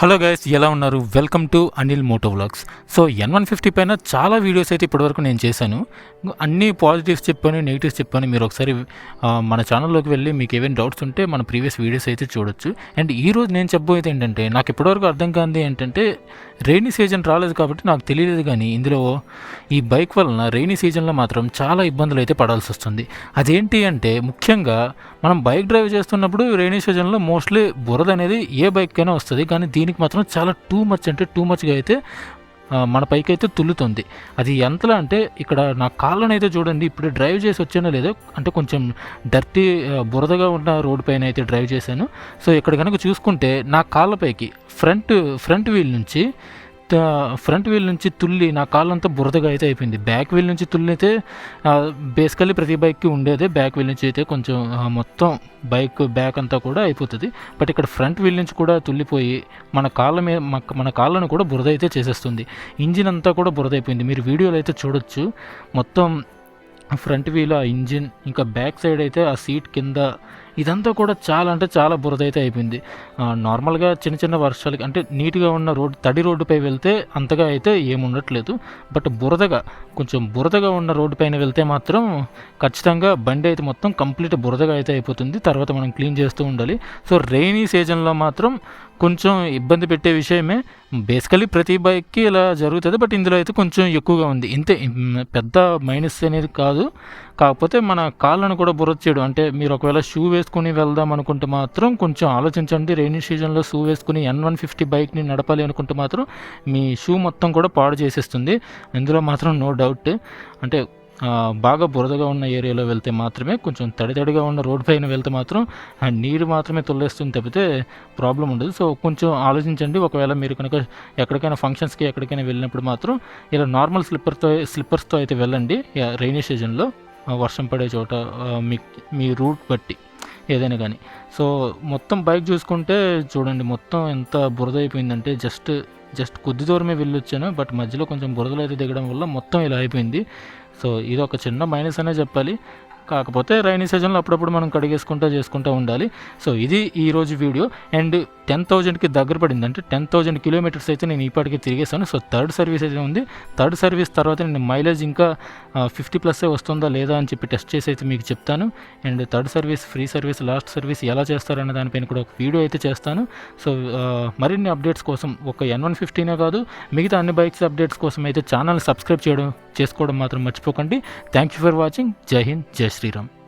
Hello guys ఎలా ఉన్నారు? Welcome to Anil moto vlogs. So N one fifty పైన చాలా వీడియోస్ అయితే ఇప్పటివరకు నేను చేశాను. అన్ని పాజిటివ్స్ చెప్పాను నెగిటివ్స్ చెప్పాను. మీరు ఒకసారి మన ఛానల్లోకి వెళ్ళి మీకు ఏమైనా డౌట్స్ ఉంటే మన ప్రీవియస్ వీడియోస్ అయితే చూడొచ్చు. అండ్ ఈ రోజు నేను చెప్పబోయేది ఏంటంటే నాకు ఇప్పటివరకు అర్థం కానిది ఏంటంటే రైనీ సీజన్ రాలేదు కాబట్టి నాకు తెలియలేదు కానీ ఇందులో ఈ బైక్ వలన రైనీ సీజన్లో మాత్రం చాలా ఇబ్బందులు అయితే పడాల్సి వస్తుంది. అదేంటి అంటే ముఖ్యంగా మనం బైక్ డ్రైవ్ చేస్తున్నప్పుడు రైనీ సీజన్లో మోస్ట్లీ బురద అనేది ఏ బైక్ అయినా వస్తుంది. కానీ దీనికి మాత్రం చాలా టూ మచ్ అంటే టూ మచ్గా అయితే మన పైకి అయితే తుల్లుతుంది. అది ఎంతలా అంటే ఇక్కడ నా కాళ్ళని అయితే చూడండి ఇప్పుడు డ్రైవ్ చేసి వచ్చానో లేదో అంటే కొంచెం డర్టీ బురదగా ఉన్న రోడ్ పైన అయితే డ్రైవ్ చేశాను. సో ఇక్కడ కనుక చూసుకుంటే నా కాళ్ళపైకి ఫ్రంట్ ఫ్రంట్ వీల్ నుంచి ఫ్రంట్ వీల్ నుంచి తుల్లి నా కాళ్ళంతా బురదగా అయితే అయిపోయింది. బ్యాక్ వీల్ నుంచి తుల్లి అయితే బేసికల్లీ ప్రతి బైక్కి ఉండేదే. బ్యాక్ వీల్ నుంచి అయితే కొంచెం మొత్తం బైక్ బ్యాక్ అంతా కూడా అయిపోతుంది. బట్ ఇక్కడ ఫ్రంట్ వీల్ నుంచి కూడా తుల్లిపోయి మన కాళ్ళ మీద మన- మన కాళ్ళను కూడా బురద అయితే చేసేస్తుంది. ఇంజిన్ అంతా కూడా బురద అయిపోయింది. మీరు వీడియోలో అయితే చూడొచ్చు. మొత్తం ఫ్రంట్ వీల్ ఆ ఇంజిన్ ఇంకా బ్యాక్ సైడ్ అయితే ఆ సీట్ కింద ఇదంతా కూడా చాలా అంటే చాలా బురద అయితే అయిపోయింది నార్మల్గా చిన్న చిన్న వర్షాలకి అంటే నీట్గా ఉన్న రోడ్ తడి రోడ్డుపై వెళ్తే అంతగా అయితే ఏముండట్లేదు. బట్ బురదగా కొంచెం బురదగా ఉన్న రోడ్డు పైన వెళ్తే మాత్రం ఖచ్చితంగా బండి అయితే మొత్తం కంప్లీట్ బురదగా అయితే అయిపోతుంది. తర్వాత మనం క్లీన్ చేస్తూ ఉండాలి. సో రెయినీ సీజన్లో మాత్రం కొంచెం ఇబ్బంది పెట్టే విషయమే. బేసికలీ ప్రతి బైక్కి ఇలా జరుగుతుంది. బట్ ఇందులో అయితే కొంచెం ఎక్కువగా ఉంది. ఇంతే పెద్ద మైనస్ అనేది కాదు. కాకపోతే మన కాళ్ళను కూడా బురద చేయడం. అంటే మీరు ఒకవేళ షూ వేసుకుని వెళ్దాం అనుకుంటే మాత్రం కొంచెం ఆలోచించండి. రెయినీ సీజన్లో షూ వేసుకుని ఎన్ వన్ ఫిఫ్టీ బైక్ని నడపాలి అనుకుంటే మాత్రం మీ షూ మొత్తం కూడా పాడు చేసేస్తుంది. ఇందులో మాత్రం నో డౌట్. అంటే బాగా బురదగా ఉన్న ఏరియాలో వెళ్తే మాత్రమే కొంచెం తడి తడిగా ఉన్న రోడ్ పైన వెళ్తే మాత్రం ఆ నీరు మాత్రమే తొల్లేస్తుంది తప్పితే ప్రాబ్లం ఉండదు. సో కొంచెం ఆలోచించండి. ఒకవేళ మీరు కనుక ఎక్కడికైనా ఫంక్షన్స్కి ఎక్కడికైనా వెళ్ళినప్పుడు మాత్రం ఇలా నార్మల్ స్లిప్పర్తో స్లిప్పర్స్తో అయితే వెళ్ళండి. రైనీ సీజన్లో వర్షం పడే చోట మీ మీ రూట్ బట్టి ఏదైనా కానీ సో మొత్తం బైక్ చూసుకుంటే చూడండి మొత్తం ఎంత బురద అయిపోయిందంటే జస్ట్ జస్ట్ కొద్ది దూరమే వెళ్ళొచ్చాను. బట్ మధ్యలో కొంచెం బురదలు అయితే దిగడం వల్ల మొత్తం ఇలా అయిపోయింది. సో ఇది ఒక చిన్న మైనస్ అనే చెప్పాలి. కాకపోతే రైనీ సీజన్లో అప్పుడప్పుడు మనం కడిగేసుకుంటూ చేసుకుంటూ ఉండాలి. సో ఇది ఈరోజు వీడియో. అండ్ టెన్ థౌజండ్కి దగ్గర పడింది. అంటే టెన్ థౌజండ్ కిలోమీటర్స్ అయితే నేను ఇప్పటికి తిరిగేసాను సో థర్డ్ సర్వీస్ అయితే ఉంది. థర్డ్ సర్వీస్ తర్వాత నేను మైలేజ్ ఇంకా ఫిఫ్టీ ప్లస్ వస్తుందా లేదా అని చెప్పి టెస్ట్ చేసి అయితే మీకు చెప్తాను. And third service free service last service ఎలా చేస్తారన్న దానిపైన కూడా ఒక వీడియో అయితే చేస్తాను. సో మరిన్ని అప్డేట్స్ కోసం ఒక ఎన్ వన్ ఫిఫ్టీనే కాదు మిగతా అన్ని బైక్స్ అప్డేట్స్ కోసం అయితే ఛానల్ సబ్స్క్రైబ్ చేయడం చేసుకోవడం మాత్రం మర్చిపోకండి. Thank you for watching. Jai Hind Jai Shriram